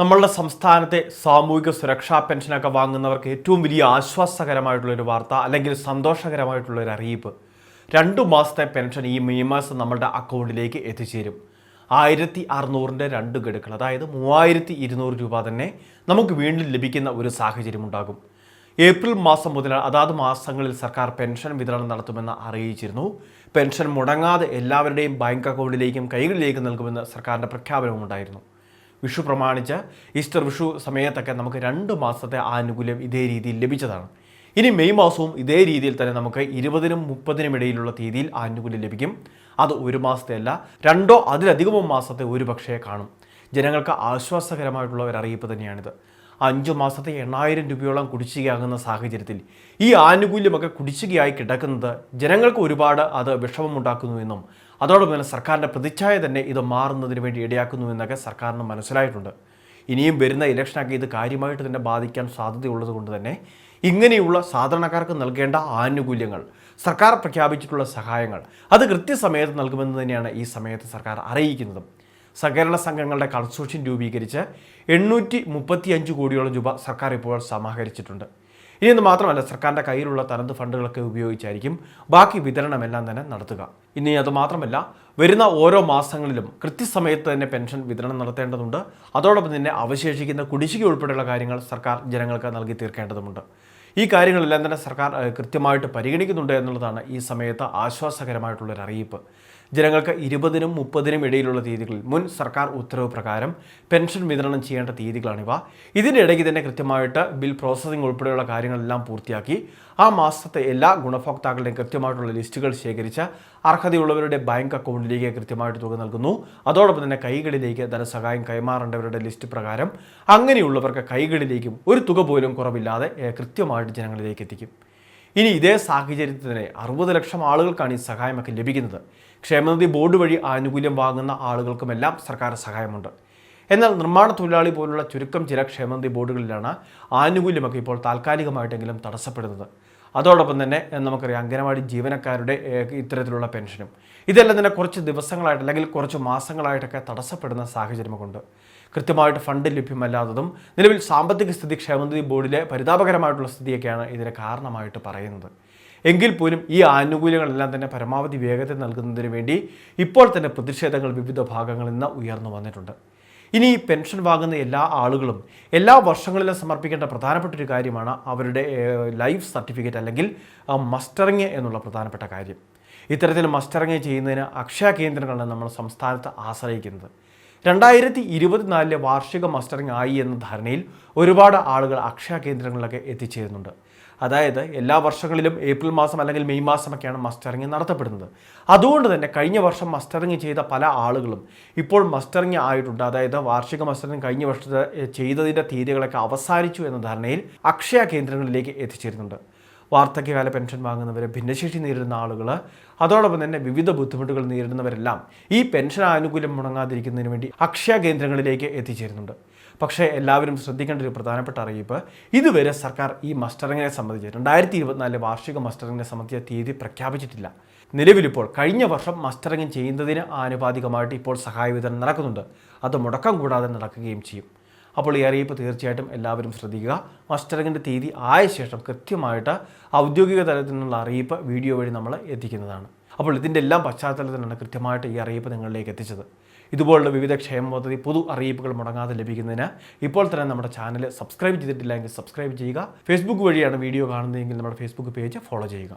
നമ്മളുടെ സംസ്ഥാനത്തെ സാമൂഹിക സുരക്ഷാ പെൻഷനൊക്കെ വാങ്ങുന്നവർക്ക് ഏറ്റവും വലിയ ആശ്വാസകരമായിട്ടുള്ളൊരു വാർത്ത അല്ലെങ്കിൽ സന്തോഷകരമായിട്ടുള്ളൊരു അറിയിപ്പ്. രണ്ടു മാസത്തെ പെൻഷൻ ഈ മെയ് മാസം നമ്മളുടെ അക്കൗണ്ടിലേക്ക് എത്തിച്ചേരും. ആയിരത്തി അറുന്നൂറിന്റെ രണ്ട് ഗഡുക്കൾ അതായത് മൂവായിരത്തി ഇരുന്നൂറ് രൂപ തന്നെ നമുക്ക് വീണ്ടും ലഭിക്കുന്ന ഒരു സാഹചര്യം ഉണ്ടാകും. ഏപ്രിൽ മാസം മുതൽ അതാത് മാസങ്ങളിൽ സർക്കാർ പെൻഷൻ വിതരണം നടത്തുമെന്ന് അറിയിച്ചിരുന്നു. പെൻഷൻ മുടങ്ങാതെ എല്ലാവരുടെയും ബാങ്ക് അക്കൗണ്ടിലേക്കും കൈകളിലേക്കും നൽകുമെന്ന് സർക്കാരിന്റെ പ്രഖ്യാപനവും ഉണ്ടായിരുന്നു വിഷു പ്രമാണിച്ച് ഈസ്റ്റർ വിഷു സമയത്തൊക്കെ നമുക്ക് രണ്ട് മാസത്തെ ആനുകൂല്യം ഇതേ രീതിയിൽ ലഭിച്ചതാണ്. ഇനി മെയ് മാസവും ഇതേ രീതിയിൽ തന്നെ നമുക്ക് ഇരുപതിനും മുപ്പതിനും ഇടയിലുള്ള തീയതിയിൽ ആനുകൂല്യം ലഭിക്കും. അത് ഒരു മാസത്തെ അല്ല രണ്ടോ അതിലധികമോ മാസത്തെ ഒരു പക്ഷേ കാണും. ജനങ്ങൾക്ക് ആശ്വാസകരമായിട്ടുള്ള ഒരു അറിയിപ്പ് തന്നെയാണിത്. അഞ്ച് മാസത്തെ എണ്ണായിരം രൂപയോളം കുടിശ്ശികയാകുന്ന സാഹചര്യത്തിൽ ഈ ആനുകൂല്യമൊക്കെ കുടിശ്ശികയായി കിടക്കുന്നത് ജനങ്ങൾക്ക് ഒരുപാട് അത് വിഷമമുണ്ടാക്കുന്നുവെന്നും അതോടൊപ്പം തന്നെ സർക്കാരിന്റെ പ്രതിച്ഛായ തന്നെ ഇത് മാറുന്നതിന് വേണ്ടി ഇടയാക്കുന്നു എന്നൊക്കെ സർക്കാരിന് മനസ്സിലായിട്ടുണ്ട്. ഇനിയും വരുന്ന ഇലക്ഷനൊക്കെ ഇത് കാര്യമായിട്ട് തന്നെ ബാധിക്കാൻ സാധ്യതയുള്ളത് കൊണ്ട് തന്നെ ഇങ്ങനെയുള്ള സാധാരണക്കാർക്ക് നൽകേണ്ട ആനുകൂല്യങ്ങൾ സർക്കാർ പ്രഖ്യാപിച്ചിട്ടുള്ള സഹായങ്ങൾ അത് കൃത്യസമയത്ത് നൽകുമെന്ന് തന്നെയാണ് ഈ സമയത്ത് സർക്കാർ അറിയിക്കുന്നതും. സഹകരണ സംഘങ്ങളുടെ കൺസോർഷ്യം രൂപീകരിച്ച് എണ്ണൂറ്റി മുപ്പത്തിയഞ്ച് കോടിയോളം രൂപ സർക്കാർ ഇപ്പോൾ സമാഹരിച്ചിട്ടുണ്ട്. ഇനി എന്ന് മാത്രമല്ല സർക്കാരിന്റെ കയ്യിലുള്ള തനത് ഫണ്ടുകളൊക്കെ ഉപയോഗിച്ചായിരിക്കും ബാക്കി വിതരണമെല്ലാം തന്നെ നടത്തുക. ഇനി അത് മാത്രമല്ല വരുന്ന ഓരോ മാസങ്ങളിലും കൃത്യസമയത്ത് തന്നെ പെൻഷൻ വിതരണം നടത്തേണ്ടതുണ്ട്. അതോടൊപ്പം തന്നെ അവശേഷിക്കുന്ന കുടിശ്ശിക ഉൾപ്പെടെയുള്ള കാര്യങ്ങൾ സർക്കാർ ജനങ്ങൾക്ക് നൽകി തീർക്കേണ്ടതുണ്ട് ഈ കാര്യങ്ങളെല്ലാം തന്നെ സർക്കാർ കൃത്യമായിട്ട് പരിഗണിക്കുന്നുണ്ട് എന്നുള്ളതാണ് ഈ സമയത്ത് ആശ്വാസകരമായിട്ടുള്ളൊരു അറിയിപ്പ് ജനങ്ങൾക്ക് ഇരുപതിനും മുപ്പതിനും ഇടയിലുള്ള തീയതികളിൽ മുൻ സർക്കാർ ഉത്തരവ് പ്രകാരം പെൻഷൻ വിതരണം ചെയ്യേണ്ട തീയതികളാണിവ. ഇതിന്റെ ഇടയ്ക്ക് തന്നെ കൃത്യമായിട്ട് ബിൽ പ്രോസസ്സിംഗ് ഉൾപ്പെടെയുള്ള കാര്യങ്ങളെല്ലാം പൂർത്തിയാക്കി. ആ മാസത്തെ എല്ലാ ഗുണഭോക്താക്കളുടെയും കൃത്യമായിട്ടുള്ള ലിസ്റ്റുകൾ ശേഖരിച്ച് അർഹതയുള്ളവരുടെ ബാങ്ക് അക്കൗണ്ടിലേക്ക് കൃത്യമായിട്ട് തുക നൽകുന്നു. അതോടൊപ്പം തന്നെ കൈകളിലേക്ക് ധനസഹായം കൈമാറേണ്ടവരുടെ ലിസ്റ്റ് പ്രകാരം അങ്ങനെയുള്ളവർക്ക് കൈകളിലേക്കും ഒരു തുക പോലും കുറവില്ലാതെ കൃത്യമായിട്ട് ജനങ്ങളിലേക്ക് എത്തിക്കും. ഇനി ഇതേ സാഹചര്യത്തിൽ തന്നെ അറുപത് ലക്ഷം ആളുകൾക്കാണ് ഈ സഹായമൊക്കെ ലഭിക്കുന്നത്. ക്ഷേമനിധി ബോർഡ് വഴി ആനുകൂല്യം വാങ്ങുന്ന ആളുകൾക്കുമെല്ലാം സർക്കാർ സഹായമുണ്ട്. എന്നാൽ നിർമ്മാണ തൊഴിലാളി പോലുള്ള ചുരുക്കം ചില ക്ഷേമനിധി ബോർഡുകളിലാണ് ആനുകൂല്യമൊക്കെ ഇപ്പോൾ താൽക്കാലികമായിട്ടെങ്കിലും തടസ്സപ്പെടുന്നത്. അതോടൊപ്പം തന്നെ നമുക്കറിയാം അംഗനവാടി ജീവനക്കാരുടെ ഇത്തരത്തിലുള്ള പെൻഷനും. ഇതെല്ലാം തന്നെ കുറച്ച് ദിവസങ്ങളായിട്ട് അല്ലെങ്കിൽ കുറച്ച് മാസങ്ങളായിട്ടൊക്കെ തടസ്സപ്പെടുന്ന സാഹചര്യമുണ്ട് കൃത്യമായിട്ട് ഫണ്ട് ലഭ്യമല്ലാത്തതും നിലവിൽ സാമ്പത്തിക സ്ഥിതി ക്ഷേമനിധി ബോർഡിലെ പരിതാപകരമായിട്ടുള്ള സ്ഥിതിയൊക്കെയാണ് ഇതിന് കാരണമായിട്ട് പറയുന്നത്. എങ്കിൽ പോലും ഈ ആനുകൂല്യങ്ങളെല്ലാം തന്നെ പരമാവധി വേഗത്തിൽ നൽകുന്നതിന് വേണ്ടി ഇപ്പോൾ തന്നെ പ്രതിഷേധങ്ങൾ വിവിധ ഭാഗങ്ങളിൽ നിന്ന് ഉയർന്നു വന്നിട്ടുണ്ട്. ഇനി പെൻഷൻ വാങ്ങുന്ന എല്ലാ ആളുകളും എല്ലാ വർഷങ്ങളിലും സമർപ്പിക്കേണ്ട പ്രധാനപ്പെട്ട ഒരു കാര്യമാണ് അവരുടെ ലൈഫ് സർട്ടിഫിക്കറ്റ് അല്ലെങ്കിൽ മസ്റ്ററിങ് എന്നുള്ള പ്രധാനപ്പെട്ട കാര്യം. ഇത്തരത്തിൽ മസ്റ്ററിങ് ചെയ്യുന്നതിന് അക്ഷയ കേന്ദ്രങ്ങളാണ് നമ്മൾ സംസ്ഥാനത്ത് ആശ്രയിക്കുന്നത്. രണ്ടായിരത്തി ഇരുപത്തിനാലിലെ വാർഷിക മസ്റ്ററിംഗ് ആയി എന്ന ധാരണയിൽ ഒരുപാട് ആളുകൾ അക്ഷയ കേന്ദ്രങ്ങളിലൊക്കെ എത്തിച്ചേരുന്നുണ്ട്. അതായത് എല്ലാ വർഷങ്ങളിലും ഏപ്രിൽ മാസം അല്ലെങ്കിൽ മെയ് മാസമൊക്കെയാണ് മസ്റ്ററിങ് നടത്തപ്പെടുന്നത്. അതുകൊണ്ട് തന്നെ കഴിഞ്ഞ വർഷം മസ്റ്ററിങ് ചെയ്ത പല ആളുകളും ഇപ്പോൾ മസ്റ്ററിങ് ആയിട്ടുണ്ട്. അതായത് വാർഷിക മസ്റ്ററിങ് കഴിഞ്ഞ വർഷത്തെ ചെയ്തതിന്റെ തീയതികളൊക്കെ അവസാനിച്ചു എന്ന ധാരണയിൽ അക്ഷയ കേന്ദ്രങ്ങളിലേക്ക് എത്തിച്ചേരുന്നുണ്ട്. വാർദ്ധക്യകാല പെൻഷൻ വാങ്ങുന്നവർ ഭിന്നശേഷി നേരിടുന്ന ആളുകൾ അതോടൊപ്പം തന്നെ വിവിധ ബുദ്ധിമുട്ടുകൾ നേരിടുന്നവരെല്ലാം ഈ പെൻഷൻ ആനുകൂല്യം മുടങ്ങാതിരിക്കുന്നതിന് വേണ്ടി അക്ഷയ കേന്ദ്രങ്ങളിലേക്ക് എത്തിച്ചേരുന്നുണ്ട്. പക്ഷേ എല്ലാവരും ശ്രദ്ധിക്കേണ്ട ഒരു പ്രധാനപ്പെട്ട അറിയിപ്പ് ഇതുവരെ സർക്കാർ ഈ മസ്റ്ററിങ്ങിനെ സംബന്ധിച്ച് രണ്ടായിരത്തി ഇരുപത്തിനാലിലെ വാർഷിക മസ്റ്ററിങ്ങിനെ സംബന്ധിച്ച തീയതി പ്രഖ്യാപിച്ചിട്ടില്ല. നിലവിലിപ്പോൾ കഴിഞ്ഞ വർഷം മസ്റ്ററിങ് ചെയ്യുന്നതിന് ആനുപാതികമായിട്ട് ഇപ്പോൾ സഹായ വിതരണം നടക്കുന്നുണ്ട്. അത് മുടക്കം കൂടാതെ നടക്കുകയും ചെയ്യും. അപ്പോൾ ഈ അറിയിപ്പ് തീർച്ചയായിട്ടും എല്ലാവരും ശ്രദ്ധിക്കുക. മസ്റ്ററിങ്ങിന്റെ തീയതി ആയ ശേഷം കൃത്യമായിട്ട് ഔദ്യോഗിക തലത്തിൽ നിന്നുള്ള അറിയിപ്പ് വീഡിയോ വഴി നമ്മൾ എത്തിക്കുന്നതാണ്. അപ്പോൾ ഇതിന്റെ എല്ലാം പശ്ചാത്തലത്തിലാണ് കൃത്യമായിട്ട് ഈ അറിയിപ്പ് നിങ്ങളിലേക്ക് എത്തിച്ചത്. ഇതുപോലുള്ള വിവിധ ക്ഷേമ പദ്ധതി പൊതു അറിയിപ്പുകൾ മുടങ്ങാതെ ലഭിക്കുന്നതിന് ഇപ്പോൾ തന്നെ നമ്മുടെ ചാനൽ സബ്സ്ക്രൈബ് ചെയ്തിട്ടില്ല എങ്കിൽ സബ്സ്ക്രൈബ് ചെയ്യുക. ഫേസ്ബുക്ക് വഴിയാണ് വീഡിയോ കാണുന്നതെങ്കിൽ നമ്മുടെ ഫേസ്ബുക്ക് പേജ് ഫോളോ ചെയ്യുക.